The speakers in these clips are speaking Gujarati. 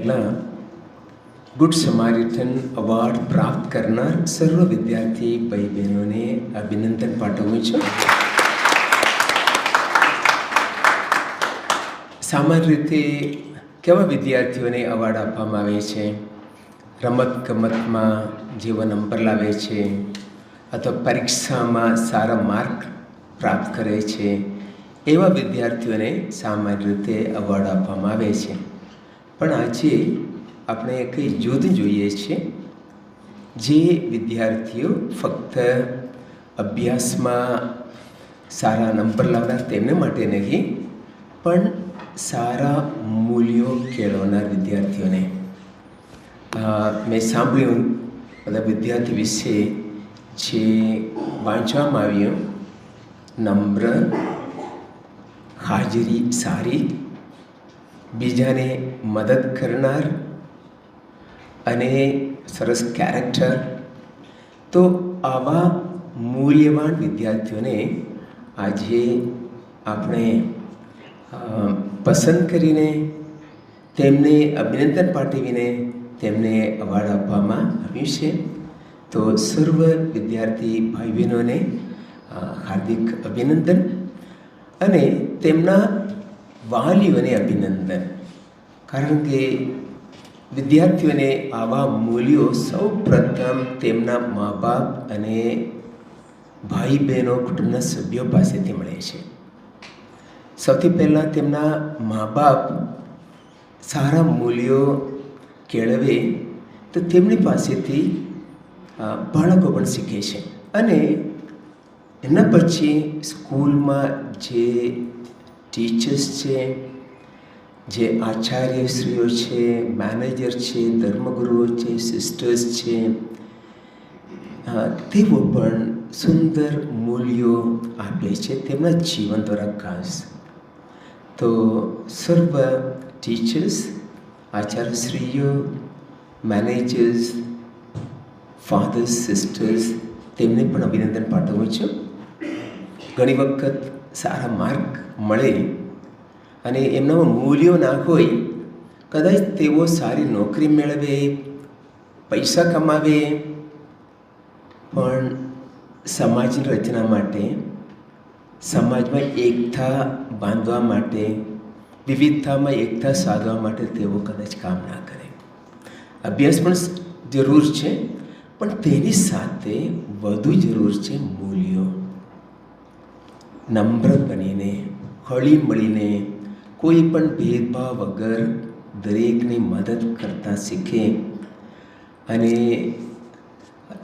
પહેલાં ગુડ સમારિથન અવોર્ડ પ્રાપ્ત કરનાર સર્વ વિદ્યાર્થી ભાઈ બહેનોને અભિનંદન પાઠવું છું સામાન્ય રીતે કેવા વિદ્યાર્થીઓને અવોર્ડ આપવામાં આવે છે રમત ગમતમાં જેવો નંબર લાવે છે અથવા પરીક્ષામાં સારા માર્ક પ્રાપ્ત કરે છે એવા વિદ્યાર્થીઓને સામાન્ય રીતે અવોર્ડ આપવામાં આવે છે પણ આજે આપણે કંઈ જૂથ જોઈએ છે જે વિદ્યાર્થીઓ ફક્ત અભ્યાસમાં સારા નંબર લાવનાર તેમને માટે નહીં, પણ સારા મૂલ્યો કેળવનાર વિદ્યાર્થીઓને. મેં સાંભળ્યું, બધા વિદ્યાર્થી વિશે જે વાંચવામાં આવ્યું, નમ્ર, હાજરી સારી બીજાને મદદ કરનાર અને સરસ કેરેક્ટર તો આવા મૂલ્યવાન વિદ્યાર્થીઓને આજે આપણે પસંદ કરીને તેમને અભિનંદન પાઠવીને તેમને અવાર્ડ આપવામાં આવ્યું છે. તો સર્વ વિદ્યાર્થી ભાઈ બહેનોને હાર્દિક અભિનંદન. અને તેમના વાલીઓને અભિનંદન કારણ કે વિદ્યાર્થીઓને આવા મૂલ્યો સૌ પ્રથમ તેમના મા બાપ અને ભાઈ બહેનો કુટુંબના સભ્યો પાસેથી મળે છે સૌથી પહેલાં તેમના મા બાપ સારા મૂલ્યો કેળવે તો તેમની પાસેથી બાળકો પણ શીખે છે અને એના પછી સ્કૂલમાં જે ટીચર્સ છે, જે આચાર્યશ્રીઓ છે મેનેજર છે, ધર્મગુરુઓ છે સિસ્ટર્સ છે. તેઓ પણ સુંદર મૂલ્યો આપે છે તેમના જીવન દ્વારા ખાસ. તો સર્વ ટીચર્સ આચાર્યશ્રીઓ મેનેજર્સ ફાધર્સ સિસ્ટર્સ તેમને પણ અભિનંદન પાઠવું છું. ઘણી વખત સારા માર્ક મળે અને એમનામાં મૂલ્યો ના હોય, કદાચ તેઓ સારી નોકરી મેળવે, પૈસા કમાવે, પણ સમાજની રચના માટે, સમાજમાં એકતા બાંધવા માટે, વિવિધતામાં એકતા સાધવા માટે તેઓ કદાચ કામ ના કરે. અભ્યાસ પણ જરૂર છે, પણ તેની સાથે વધુ જરૂર છે મૂલ્યો. નમ્ર બનીને હળી મળીને કોઈ પણ ભેદભાવ વગર દરેકની મદદ કરતા શીખે અને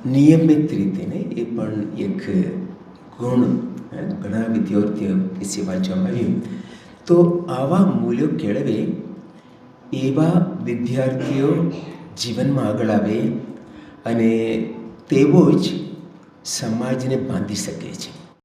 નિયમિત રીતે ને એ પણ એક ગુણ ઘણા વિદ્યાર્થીઓ વિશે વાંચવામાં આવ્યું તો આવા મૂલ્યો કેળવે એવા વિદ્યાર્થીઓ જીવનમાં આગળ આવે અને તેઓ જ સમાજને બાંધી શકે છે.